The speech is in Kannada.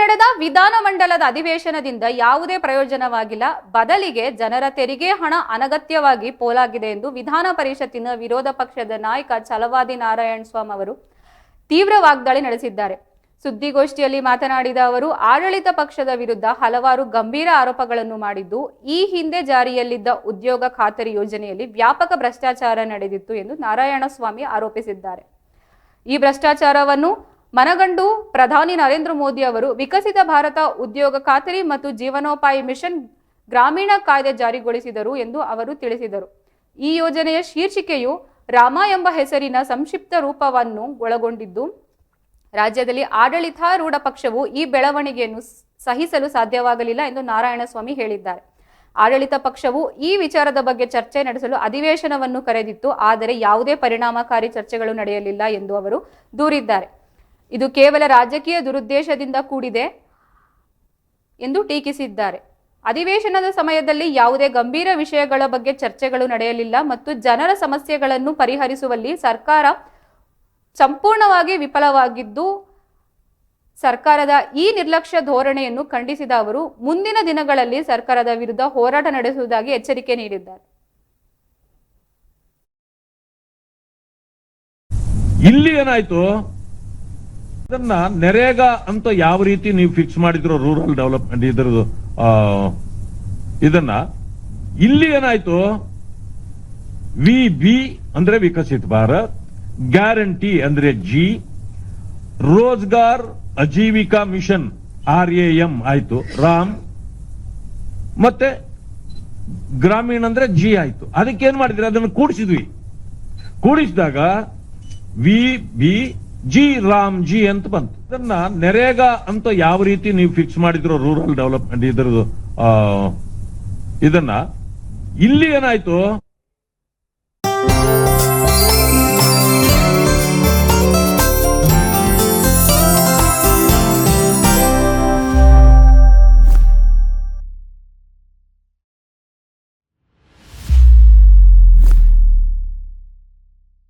ನಡೆದ ವಿಧಾನಮಂಡಲದ ಅಧಿವೇಶನದಿಂದ ಯಾವುದೇ ಪ್ರಯೋಜನವಾಗಿಲ್ಲ. ಬದಲಿಗೆ ಜನರ ತೆರಿಗೆ ಹಣ ಅನಗತ್ಯವಾಗಿ ಪೋಲಾಗಿದೆ ಎಂದು ವಿಧಾನ ಪರಿಷತ್ತಿನ ವಿರೋಧ ಪಕ್ಷದ ನಾಯಕ ಛಲವಾದಿ ನಾರಾಯಣ ಸ್ವಾಮಿ ಅವರು ತೀವ್ರ ವಾಗ್ದಾಳಿ ನಡೆಸಿದ್ದಾರೆ. ಸುದ್ದಿಗೋಷ್ಠಿಯಲ್ಲಿ ಮಾತನಾಡಿದ ಅವರು, ಆಡಳಿತ ಪಕ್ಷದ ವಿರುದ್ಧ ಹಲವಾರು ಗಂಭೀರ ಆರೋಪಗಳನ್ನು ಮಾಡಿದ್ದು, ಈ ಹಿಂದೆ ಜಾರಿಯಲ್ಲಿದ್ದ ಉದ್ಯೋಗ ಖಾತರಿ ಯೋಜನೆಯಲ್ಲಿ ವ್ಯಾಪಕ ಭ್ರಷ್ಟಾಚಾರ ನಡೆದಿತ್ತು ಎಂದು ನಾರಾಯಣಸ್ವಾಮಿ ಆರೋಪಿಸಿದ್ದಾರೆ. ಈ ಭ್ರಷ್ಟಾಚಾರವನ್ನು ಮನಗಂಡು ಪ್ರಧಾನಿ ನರೇಂದ್ರ ಮೋದಿ ಅವರು ವಿಕಸಿತ ಭಾರತ ಉದ್ಯೋಗ ಖಾತರಿ ಮತ್ತು ಜೀವನೋಪಾಯ ಮಿಷನ್ ಗ್ರಾಮೀಣ ಕಾಯ್ದೆ ಜಾರಿಗೊಳಿಸಿದರು ಎಂದು ಅವರು ತಿಳಿಸಿದರು. ಈ ಯೋಜನೆಯ ಶೀರ್ಷಿಕೆಯು ರಾಮ ಎಂಬ ಹೆಸರಿನ ಸಂಕ್ಷಿಪ್ತ ರೂಪವನ್ನು ಒಳಗೊಂಡಿದ್ದು, ರಾಜ್ಯದಲ್ಲಿ ಆಡಳಿತಾರೂಢ ಪಕ್ಷವು ಈ ಬೆಳವಣಿಗೆಯನ್ನು ಸಹಿಸಲು ಸಾಧ್ಯವಾಗಲಿಲ್ಲ ಎಂದು ನಾರಾಯಣಸ್ವಾಮಿ ಹೇಳಿದ್ದಾರೆ. ಆಡಳಿತ ಪಕ್ಷವು ಈ ವಿಚಾರದ ಬಗ್ಗೆ ಚರ್ಚೆ ನಡೆಸಲು ಅಧಿವೇಶನವನ್ನು ಕರೆದಿತ್ತು, ಆದರೆ ಯಾವುದೇ ಪರಿಣಾಮಕಾರಿ ಚರ್ಚೆಗಳು ನಡೆಯಲಿಲ್ಲ ಎಂದು ಅವರು ದೂರಿದ್ದಾರೆ. ಇದು ಕೇವಲ ರಾಜಕೀಯ ದುರುದ್ದೇಶದಿಂದ ಕೂಡಿದೆ ಎಂದು ಟೀಕಿಸಿದ್ದಾರೆ. ಅಧಿವೇಶನದ ಸಮಯದಲ್ಲಿ ಯಾವುದೇ ಗಂಭೀರ ವಿಷಯಗಳ ಬಗ್ಗೆ ಚರ್ಚೆಗಳು ನಡೆಯಲಿಲ್ಲ ಮತ್ತು ಜನರ ಸಮಸ್ಯೆಗಳನ್ನು ಪರಿಹರಿಸುವಲ್ಲಿ ಸರ್ಕಾರ ಸಂಪೂರ್ಣವಾಗಿ ವಿಫಲವಾಗಿದ್ದು, ಸರ್ಕಾರದ ಈ ನಿರ್ಲಕ್ಷ್ಯ ಧೋರಣೆಯನ್ನು ಖಂಡಿಸಿದ ಅವರು, ಮುಂದಿನ ದಿನಗಳಲ್ಲಿ ಸರ್ಕಾರದ ವಿರುದ್ಧ ಹೋರಾಟ ನಡೆಸುವುದಾಗಿ ಎಚ್ಚರಿಕೆ ನೀಡಿದ್ದಾರೆ. ಇಲ್ಲಿ ಏನಾಯ್ತು? ಅದನ್ನ ನೆರೇಗಾ ಅಂತ ಯಾವ ರೀತಿ ನೀವು ಫಿಕ್ಸ್ ಮಾಡಿದ್ರು ರೂರಲ್ ಡೆವಲಪ್ಮೆಂಟ್ ಇದ್ರದ್ದು ಇದನ್ನ, ಇಲ್ಲಿ ಏನಾಯ್ತು? ವಿ ಬಿ ಅಂದ್ರೆ ವಿಕಸಿತ ಭಾರತ್ ಗ್ಯಾರಂಟಿ ಅಂದ್ರೆ G Rozgar Ajeevika mission R A M ಆಯ್ತು, ರಾಮ್. ಮತ್ತೆ ಗ್ರಾಮೀಣ ಅಂದ್ರೆ ಜಿ ಆಯ್ತು. ಅದಕ್ಕೆ ಏನ್ ಮಾಡಿದ್ರಿ? ಅದನ್ನು ಕೂಡಿಸಿದ್ವಿ. ಕೂಡಿಸಿದಾಗ V B G Ram G ಅಂತ ಬಂತು. ಇದನ್ನ ನೆರೇಗಾ ಅಂತ ಯಾವ ರೀತಿ ನೀವು ಫಿಕ್ಸ್ ಮಾಡಿದ್ರು ರೂರಲ್ ಡೆವಲಪ್ಮೆಂಟ್ ಇದ್ರದ್ದು ಇದನ್ನ, ಇಲ್ಲಿ ಏನಾಯ್ತು?